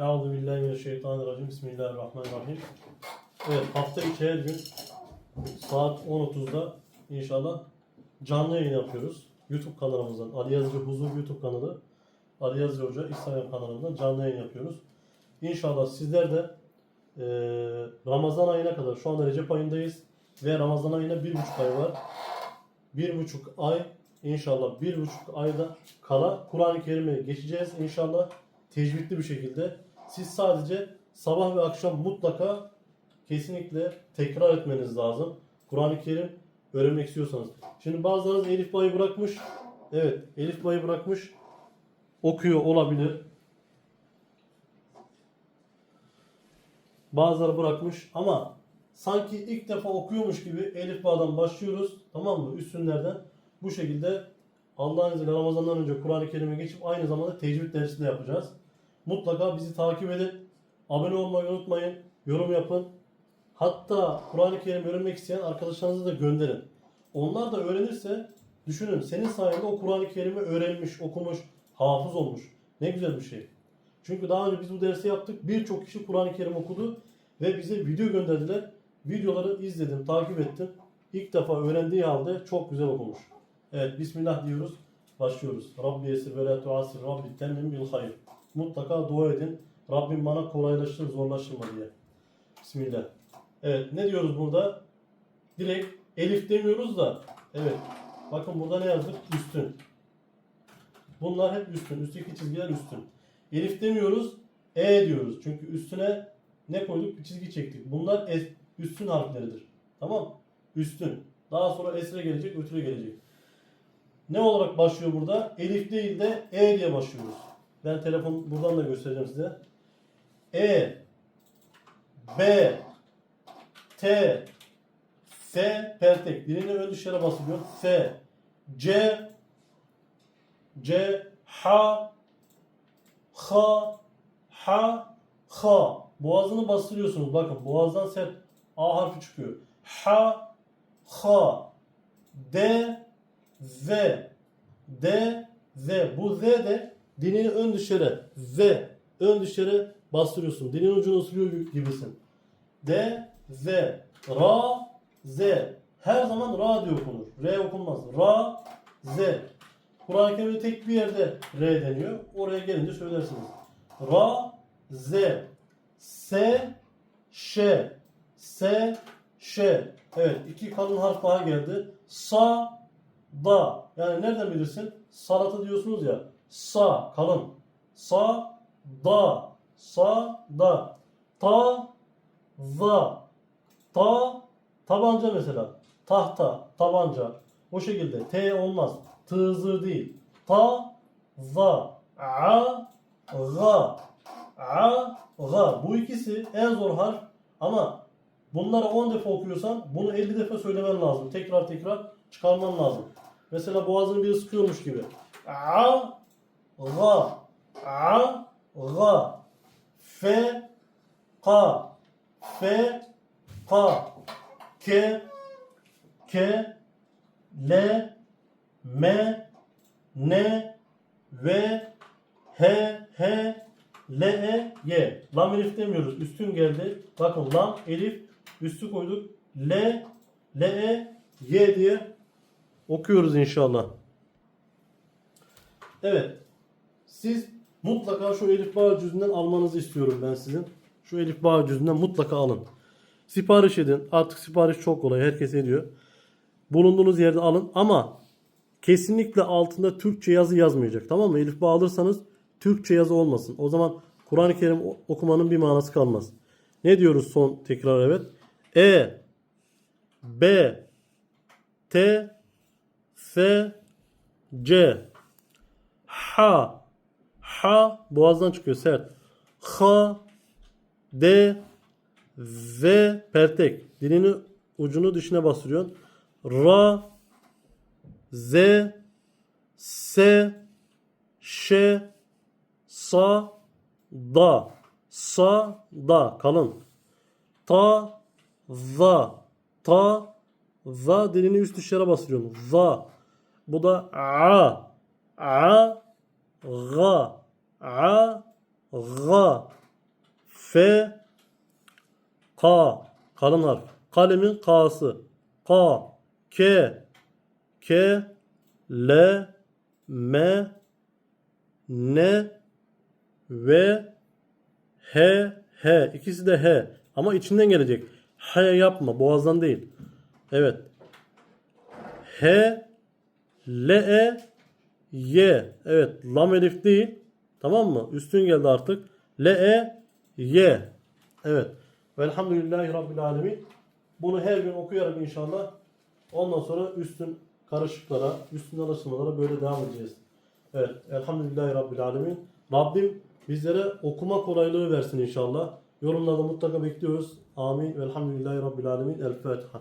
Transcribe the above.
Euzu billahi mineşşeytanirracim. Bismillahirrahmanirrahim. Evet hafta içi her gün saat 10.30'da inşallah canlı yayın yapıyoruz. YouTube kanalımızdan Ali Yazıcı Huzur YouTube kanalı Ali Yazıcı Hoca Instagram kanalından canlı yayın yapıyoruz. İnşallah sizler de eee, Ramazan ayına kadar şu anda Recep ayındayız ve Ramazan ayına bir buçuk ay var. Bir buçuk ay inşallah bir buçuk ayda kala Kur'an-ı Kerim'e geçeceğiz inşallah tecvidli bir şekilde. Siz sadece sabah ve akşam mutlaka kesinlikle tekrar etmeniz lazım. Kur'an-ı Kerim öğrenmek istiyorsanız. Şimdi bazılarınız Elif Bay'ı bırakmış. Evet Elif Bay'ı bırakmış. Okuyor olabilir. Bazıları bırakmış ama sanki ilk defa okuyormuş gibi Elif Bağ'dan başlıyoruz. Tamam mı? Üstünlerden. Bu şekilde Allah'ın izniyle Ramazan'dan önce Kur'an-ı Kerim'e geçip aynı zamanda tecvid dersi de yapacağız. Mutlaka bizi takip edin. Abone olmayı unutmayın. Yorum yapın. Hatta Kur'an-ı Kerim öğrenmek isteyen arkadaşlarınızı da gönderin. Onlar da öğrenirse düşünün senin sayende o Kur'an-ı Kerim'i öğrenmiş, okumuş, hafız olmuş. Ne güzel bir şey. Çünkü daha önce biz bu dersi yaptık. Birçok kişi Kur'an-ı Kerim okudu ve bize video gönderdiler. Videoları izledim, takip ettim. İlk defa öğrendiği halde çok güzel okumuş. Evet, Bismillah diyoruz. Başlıyoruz. Rabbi esir ve la tuasir. Rabbi temmim bil hayır. Mutlaka dua edin. Rabbim bana kolaylaştır, zorlaştırma diye. Bismillah. Evet, ne diyoruz burada? Direkt elif demiyoruz da. Evet. Bakın burada ne yazdık? Üstün. Bunlar hep üstün. Üstteki çizgiler üstün. Elif demiyoruz. E diyoruz. Çünkü üstüne ne koyduk? Bir çizgi çektik. Bunlar es, üstün harfleridir. Tamam? Üstün. Daha sonra esre gelecek, ötüre gelecek. Ne olarak başlıyor burada? Elif değil de E diye başlıyoruz. Ben telefon buradan da göstereceğim size. E B T F pertek. Dilini ön dışarı basılıyor. F C C H H H H Boğazını bastırıyorsunuz. Bakın boğazdan sert A harfi çıkıyor. H H D Z D Z bu Z de dilini ön dışarı Z ön dışarı bastırıyorsun. Dilin ucunu ısırıyor gibisin. D Z Ra Z her zaman Ra diye okunur. R okunmaz. Ra Z Kur'an-ı Kerim'de tek bir yerde R deniyor. Oraya gelince söylersiniz. Ra Z S Ş S Ş Evet iki kalın harf daha geldi. Sa da yani nereden bilirsin? Salata diyorsunuz ya. Sa kalın. Sa da sa da ta za ta tabanca mesela. Tahta tabanca. O şekilde T olmaz. Tızı değil. Ta za a ga a ga bu ikisi en zor harf ama bunları 10 defa okuyorsan bunu 50 defa söylemen lazım. Tekrar tekrar çıkarman lazım. Mesela boğazını biri sıkıyormuş gibi. A ga a ga fe ka fe ka ke ke le me ne ve he he le e ye. Lam elif demiyoruz. Üstün geldi. Bakın lam elif üstü koyduk. Le le e ye diye okuyoruz inşallah. Evet. Siz mutlaka şu elif bağ cüzünden almanızı istiyorum ben sizin. Şu elif bağ cüzünden mutlaka alın. Sipariş edin. Artık sipariş çok kolay. Herkes ediyor. Bulunduğunuz yerde alın ama kesinlikle altında Türkçe yazı yazmayacak. Tamam mı? Elif bağ alırsanız Türkçe yazı olmasın. O zaman Kur'an-ı Kerim okumanın bir manası kalmaz. Ne diyoruz son tekrar evet? E B T F C H H boğazdan çıkıyor sert. H D Z pertek. Dilini ucunu dışına bastırıyorsun. Ra Z S Ş Sa Da Sa Da kalın. Ta Za Ta Za dilini üst dışarı bastırıyorsun. Za bu da A A Ga F K kalın harf. Kalemin K'sı. K K K L M N ve H H ikisi de H ama içinden gelecek. H yapma boğazdan değil. Evet. H L E Y. Evet lam elif değil. Tamam mı? Üstün geldi artık. L E Y. Evet. Velhamdülillahi Rabbil Alemin. Bunu her gün okuyarak inşallah. Ondan sonra üstün karışıklara, üstün alıştırmalara böyle devam edeceğiz. Evet. Elhamdülillahi Rabbil Alemin. Rabbim bizlere okuma kolaylığı versin inşallah. Yorumlarda mutlaka bekliyoruz. Amin. Velhamdülillahi Rabbil Alemin. El Fatiha.